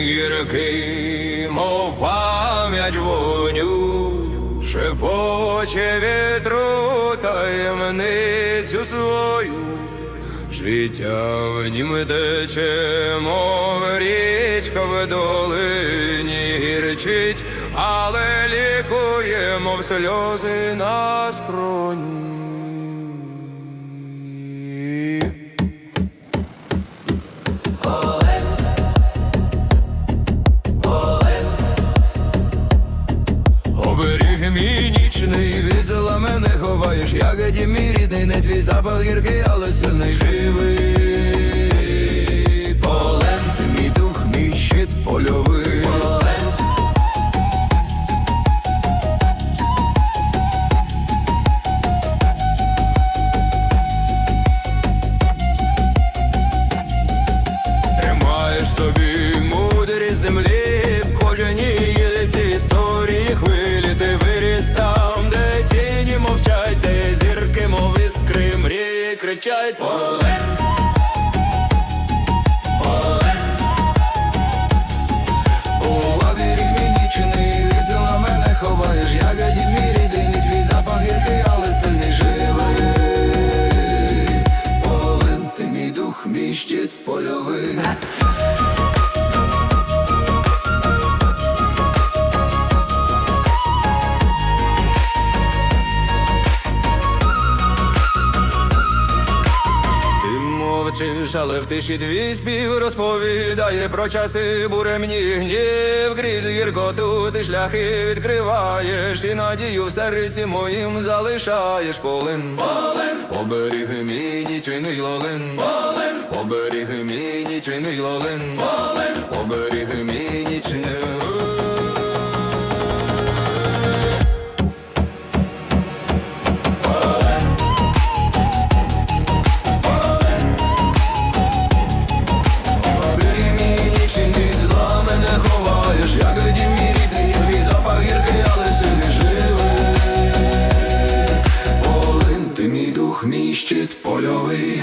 гірки, мов пам'ять воню, шепоче вітру таємницю свою, життя в нім тече, мов річка в долині гірчить, але лікує, мов сльози на скроні. Ховаєш, ягоді мій рідний, не твій запах гіркий, але сильний живий. мрії кричать Поле мовчиш, але в тиші твій спів розповідає про часи буремні гнів, крізь гіркоту ти шляхи відкриваєш і надію в серці моїм залишаєш полин. Полин. Оберіг мій нічийний лолин. Полин. Оберіг мій нічийний лолин. Полин. Оберіг мій нічийний мій польовий.